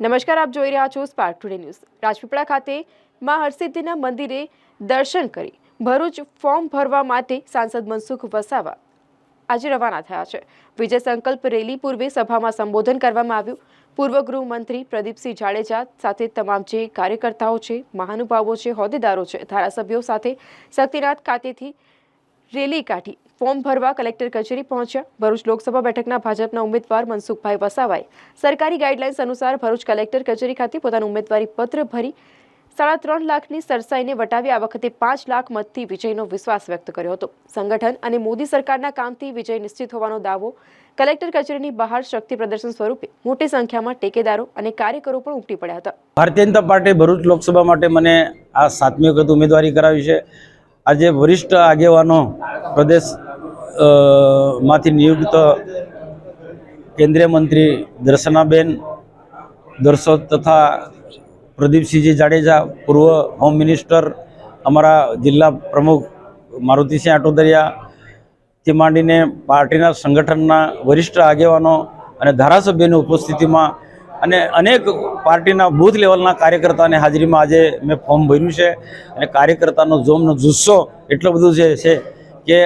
નમસ્કાર, આપ જોઈ રહ્યા છો સ્પાર્ક ટુડે ન્યૂઝ રાજપીપળા ખાતે મા હરસિદ્ધિના મંદિરે દર્શન કરી ભરૂચ ફોર્મ ભરવા માટે સાંસદ મનસુખ વસાવા આજે રવાના થયા છે. વિજય સંકલ્પ રેલી પૂર્વે સભામાં સંબોધન કરવામાં આવ્યું. પૂર્વ ગૃહમંત્રી પ્રદીપસિંહ જાડેજા સાથે તમામ જે કાર્યકર્તાઓ છે, મહાનુભાવો છે, હોદ્દેદારો છે, ધારાસભ્યો સાથે શક્તિનાથ ખાતેથી રેલી કાઢી. ફોર્મ ભરવા કલેક્ટર કચેરી પહોંચ્યા. ભરૂચ લોકસભા બેઠકના ભાજપના ઉમેદવાર મનસુખભાઈ વસાવાએ સરકારી ગાઈડલાઇન્સ અનુસાર ભરૂચ કલેક્ટર કચેરી ખાતે પોતાનું ઉમેદવારી પત્ર ભરી સાડા ત્રણ લાખની સરસાઈને વટાવી આ વખતે પાંચ લાખ મતથી વિજયનો વિશ્વાસ વ્યક્ત કર્યો હતો. સંગઠન અને મોદી સરકારના કામથી વિજય નિશ્ચિત હોવાનો દાવો કલેક્ટર કચેરીની બહાર શક્તિ પ્રદર્શન સ્વરૂપે મોટી સંખ્યામાં ટેકેદારો અને કાર્યકરો પણ ઉમટી પડ્યા હતા. ભારતીય જનતા પાર્ટી ભરૂચ લોકસભા માટે મને આ સાતમી વખત ઉમેદવારી કરાવી છે. આજે વરિષ્ઠ આગેવાનો પ્રદેશમાંથી નિયુક્ત કેન્દ્રીય મંત્રી દર્શનાબેન દર્શોદ તથા પ્રદીપસિંહજી જાડેજા, પૂર્વ હોમ મિનિસ્ટર અમારા જિલ્લા પ્રમુખ મારુતિસિંહ આટોદરિયાથી માંડીને પાર્ટીના સંગઠનના વરિષ્ઠ આગેવાનો અને ધારાસભ્યની ઉપસ્થિતિમાં અને અનેક પાર્ટીના બૂથ લેવલના કાર્યકર્તાની હાજરીમાં આજે મેં ફોર્મ ભર્યું છે અને કાર્યકર્તાનો જોમનો જુસ્સો એટલો બધો જે છે કે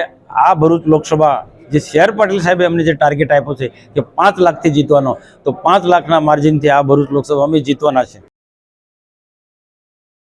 આ ભરૂચ લોકસભા જે સી આર પાટીલ સાહેબે અમને જે ટાર્ગેટ આપ્યો છે કે પાંચ લાખથી જીતવાનો, તો પાંચ લાખના માર્જિનથી આ ભરૂચ લોકસભા અમે જીતવાના છે.